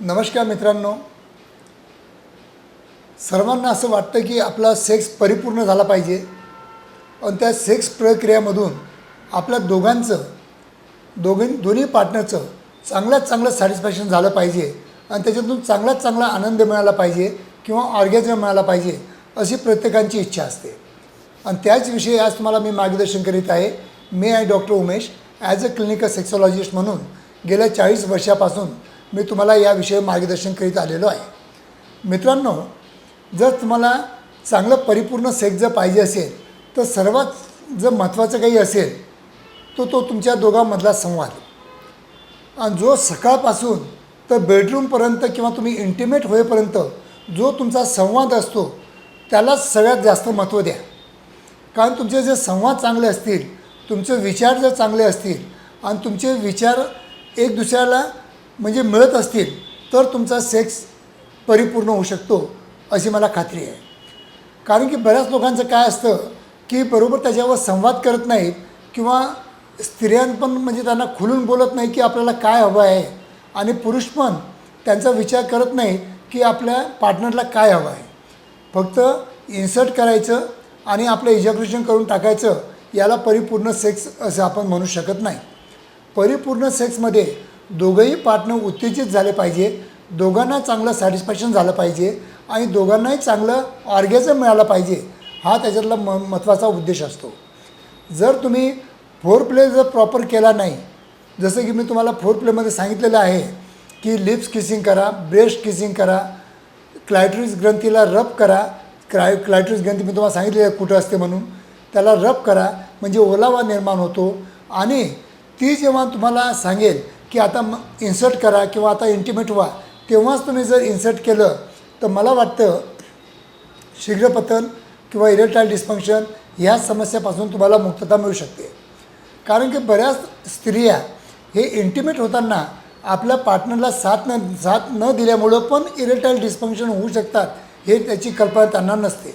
नमस्कार मित्रांनो. सर्वांना असं वाटतं की आपला सेक्स परिपूर्ण झाला पाहिजे. आणि त्या सेक्स प्रक्रियामधून आपल्या दोघांचं दोघीं दोन्ही पार्टनरचं चांगल्यात चांगलं सॅटिस्फॅक्शन झालं पाहिजे. आणि त्याच्यातून चांगल्यात चांगला आनंद मिळाला पाहिजे किंवा ऑर्गॅझम मिळाला पाहिजे अशी प्रत्येकांची इच्छा असते. आणि त्याच विषयी आज तुम्हाला मी मार्गदर्शन करीत आहे. मी आहे doctor Umesh. As a clinical sexologist म्हणून गेल्या चाळीस वर्षापासून मी तुम्हाला याविषयी मार्गदर्शन करीत आलेलो आहे. मित्रांनो जर तुम्हाला चांगलं परिपूर्ण सेक्स जर पाहिजे असेल तर सर्वात जर महत्त्वाचं काही असेल तो तो तुमच्या दोघांमधला संवाद. आणि जो सकाळपासून तर बेडरूमपर्यंत किंवा तुम्ही इंटिमेट होईपर्यंत जो तुमचा संवाद असतो त्यालाच सगळ्यात जास्त महत्त्व द्या. कारण तुमचे जे संवाद चांगले असतील तुमचे विचार जर चांगले असतील आणि तुमचे विचार एक दुसऱ्याला म्हणजे मिळत असतील तर तुमचा सेक्स परिपूर्ण होऊ शकतो अशी मला खात्री आहे. कारण की बऱ्याच लोकांचं काय असतं की बरोबर त्याच्यावर संवाद करत नाहीत किंवा स्त्रियां पण म्हणजे त्यांना खुलून बोलत नाही की आपल्याला काय हवं आहे आणि पुरुष पण त्यांचा विचार करत नाही की आपल्या पार्टनरला काय हवं आहे. फक्त इन्सर्ट करायचं आणि आपलं इजॅक्युलेशन करून टाकायचं याला परिपूर्ण सेक्स असं आपण म्हणू शकत नाही. परिपूर्ण सेक्समध्ये दोघंही पार्टनर उत्तेजित झाले पाहिजे. दोघांना चांगलं सॅटिस्फॅक्शन झालं पाहिजे आणि दोघांनाही चांगलं ऑर्गॅझम मिळालं पाहिजे हा त्याच्यातला म महत्त्वाचा उद्देश असतो. जर तुम्ही फोर प्ले जर प्रॉपर केला नाही जसं की मी तुम्हाला फोर प्लेमध्ये सांगितलेलं आहे की लिप्स किसिंग करा ब्रेस्ट किसिंग करा क्लायट्रिस ग्रंथीला रब करा क्राय क्लायट्रिस ग्रंथी मी तुम्हाला सांगितलेली आहे कुठं असते म्हणून त्याला रब करा म्हणजे ओलावा निर्माण होतो. आणि ती जेव्हा तुम्हाला सांगेल की आता म इन्सर्ट करा किंवा आता इंटिमेट व्हा. तेव्हाच तुम्ही जर इन्सर्ट केलं तर मला वाटतं शीघ्रपतन किंवा इरेक्टाईल डिस्फंक्शन ह्या समस्यापासून तुम्हाला मुक्तता मिळू शकते. कारण की बऱ्याच स्त्रिया हे इंटिमेट होताना आपल्या पार्टनरला साथ न साथ न दिल्यामुळं पण इरेक्टाईल डिस्फंक्शन होऊ शकतात हे त्याची कल्पना त्यांना नसते.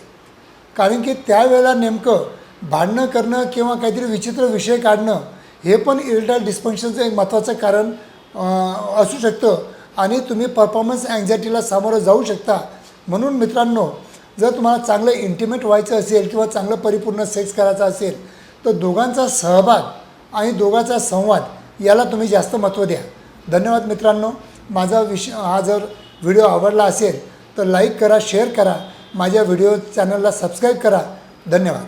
कारण की त्यावेळेला नेमकं भांडणं करणं किंवा काहीतरी विचित्र विषय काढणं हे पण इरिटाईल डिस्फंक्शनचं एक महत्त्वाचं कारण असू शकतं. आणि तुम्ही परफॉर्मन्स अँझायटीला सामोरं जाऊ शकता. म्हणून मित्रांनो जर तुम्हाला चांगलं इंटिमेट व्हायचं असेल किंवा चांगलं परिपूर्ण सेक्स करायचा असेल तर दोघांचा सहभाग आणि दोघांचा संवाद याला तुम्ही जास्त महत्त्व द्या. धन्यवाद मित्रांनो. माझा विष हा जर व्हिडिओ आवडला असेल तर लाईक करा शेअर करा. माझ्या व्हिडिओ चॅनलला सबस्क्राईब करा. धन्यवाद.